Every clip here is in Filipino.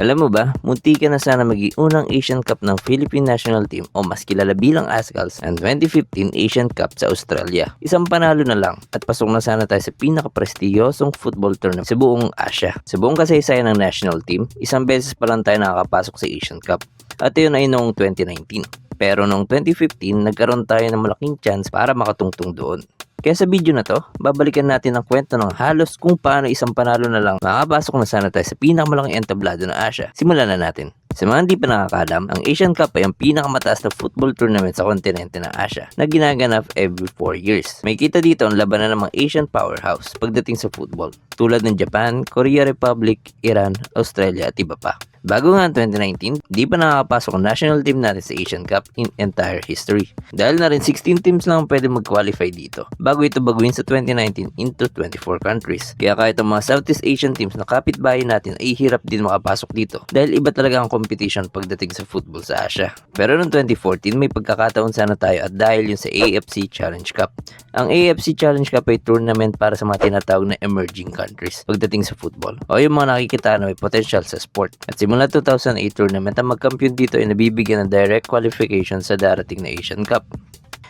Alam mo ba, munti ka na sana maging unang Asian Cup ng Philippine National Team o mas kilala bilang Ascals ang 2015 Asian Cup sa Australia. Isang panalo na lang at pasok na sana tayo sa pinaka-prestiyosong football tournament sa buong Asia. Sa buong kasaysayan ng national team, isang beses pa lang tayo nakakapasok sa Asian Cup. At yun ay noong 2019. Pero noong 2015, nagkaroon tayo ng malaking chance para makatungtong doon. Kaya sa video na to, babalikan natin ang kwento ng halos kung paano isang panalo na lang makapasok na sana tayo sa pinakamalaking entablado ng Asia. Simulan na natin. Sa mga hindi pa nakakalam, ang Asian Cup ay ang pinakamataas na football tournament sa kontinente ng Asia na ginaganap every 4 years. May kita dito ang labanan ng mga Asian powerhouse pagdating sa football tulad ng Japan, Korea Republic, Iran, Australia at iba pa. Bago nga ang 2019, di pa nakakapasok ang national team natin sa Asian Cup in entire history. Dahil na rin 16 teams lang ang pwede mag-qualify dito bago ito baguhin sa 2019 into 24 countries. Kaya kahit ang mga Southeast Asian teams na kapitbahay natin ay hirap din makapasok dito dahil iba talaga ang competition pagdating sa football sa Asia. Pero noong 2014 may pagkakataon sana tayo at dahil yun sa AFC Challenge Cup. Ang AFC Challenge Cup ay tournament para sa mga tinatawag na emerging countries pagdating sa football o yung mga nakikita na may potential sa sport. At simula 2008 tournament, ang magkampiyon dito ay nabibigyan ng direct qualification sa darating na Asian Cup.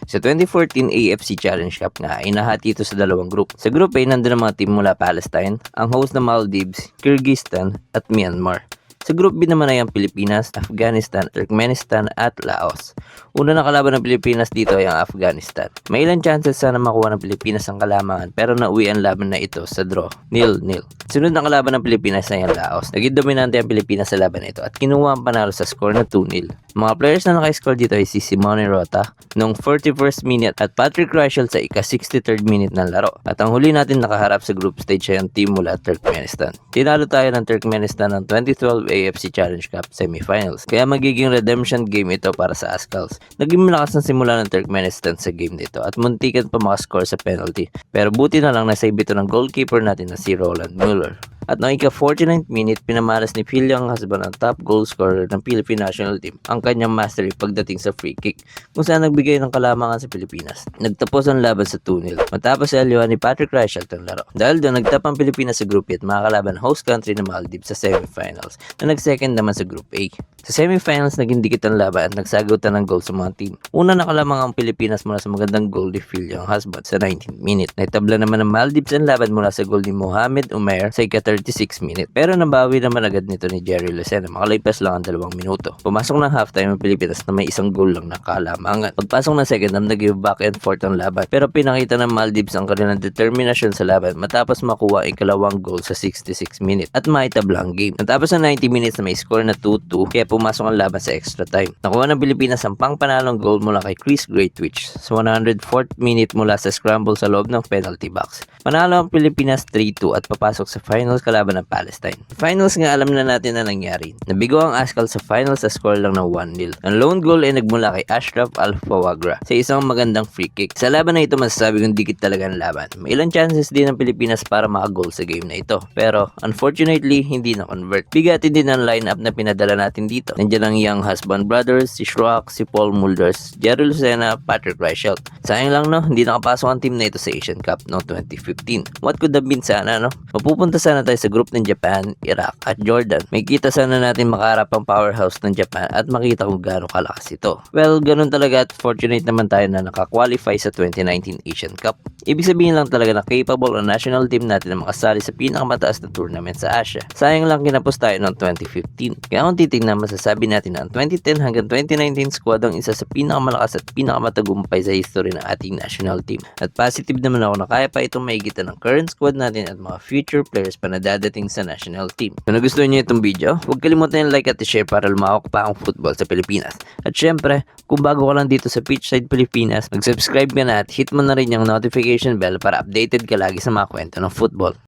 Sa 2014 AFC Challenge Cup nga ay nahati ito sa dalawang group. Sa group A nandun ang mga team mula Palestine, ang host na Maldives, Kyrgyzstan at Myanmar. Sa group B naman ay ang Pilipinas, Afghanistan, Turkmenistan at Laos. Una na kalaban ng Pilipinas dito ay ang Afghanistan. May ilang chances sana makuha ng Pilipinas ang kalamangan pero nauwi ang laban na ito sa draw, nil-nil. Sunod na kalaban ng Pilipinas ay ang Laos. Naging dominante ang Pilipinas sa laban ito at kinuha ang panalo sa score na 2-0. Mga players na naka-score dito ay si Simone Rota noong 41st minute at Patrick Reichel sa ika-63rd minute ng laro. At ang huli natin nakaharap sa group stage ay ang team mula Turkmenistan. Tinalo tayo ng Turkmenistan ng 2012 AFC Challenge Cup semifinals. Kaya magiging redemption game ito para sa Ascals. Naging malakas na simula ng Turkmenistan sa game nito at muntikan pa makascore sa penalty. Pero buti na lang nasave ito ng goalkeeper natin na si Roland Mueller. At noong ika-49th minute, pinamalas ni Phil Young Husband ang top goal scorer ng Philippine National Team ang kanyang mastery pagdating sa free kick kung saan nagbigay ng kalamangan sa Pilipinas. Nagtapos ang laban sa 2-0 matapos sa aliwan ni Patrick Reichel ang laro. Dahil doon, nagtap ang Pilipinas sa Group E at makakalaban host country na Maldives sa semifinals na nag-second naman sa Group A. Sa semifinals, naging dikit ang laban at nagsagutan ng goal sa mga team. Una nakalamang ang Pilipinas mula sa magandang goal ni Phil Young Husband sa 19th minute. Naitabla naman ng Maldives ang laban mula sa goal ni Mohamed Umair sa ika-36 minute. Pero nabawi naman agad nito ni Jerry Lucena. Makalipas lang ang dalawang minuto. Pumasok ng halftime ang Pilipinas na may isang goal lang na kalamangan. Pagpasok ng second half, nag-give back and forth ang laban. Pero pinakita ng Maldives ang kanilang determinasyon sa laban matapos makuha ang ikalawang goal sa 66 minute at maitabla ang game. Natapos ng 90 minutes na may score na 2-2 kaya pumasok ang laban sa extra time. Nakuha ng Pilipinas ang pangpanalong goal mula kay Chris Greatwich sa 104th minute mula sa scramble sa loob ng penalty box. Panalo ang Pilipinas 3-2 at papasok sa finals kalaban ng Palestine. Finals nga alam na natin na nangyari. Nabigo ang Ascal sa finals sa score lang ng 1-0. Ang lone goal ay nagmula kay Ashraf Al-Fawagra sa isang magandang free kick. Sa laban na ito masasabi kong dikit talaga ang laban. May ilang chances din ng Pilipinas para makagol sa game na ito. Pero unfortunately hindi na convert. Bigatin din ang lineup na pinadala natin dito. Nandiyan ang Young Husband Brothers, si Schrock, si Paul Mulders, Jerry Lucena, Patrick Reichelt. Sayang lang no, hindi nakapasok ang team na ito sa Asian Cup noong 2015. What could have been sana no? Mapupunta sana tayo sa group ng Japan, Iraq at Jordan. May kita sana natin makaharap ang powerhouse ng Japan at makita kung gaano kalakas ito. Well, ganun talaga at fortunate naman tayo na nakakwalify sa 2019 Asian Cup. Ibig sabihin lang talaga na capable ang national team natin na makasali sa pinakamataas na tournament sa Asia. Sayang lang kinapos tayo noong 2015. Kaya kung titignan masasabi natin na ang 2010 hanggang 2019 squad ang isa sa pinakamalakas at pinakamatagumpay sa history ng ating national team. At positive naman ako na kaya pa itong maigitan ng current squad natin at mga future players pa na dadating sa national team. Kung nagustuhan niyo itong video, huwag kalimutan yung like at share para lumawak pa akong football sa Pilipinas. At syempre, kung bago ka lang dito sa Pitchside Pilipinas, mag-subscribe ka na at hit mo na rin yung notification bell para updated ka lagi sa mga kwento ng football.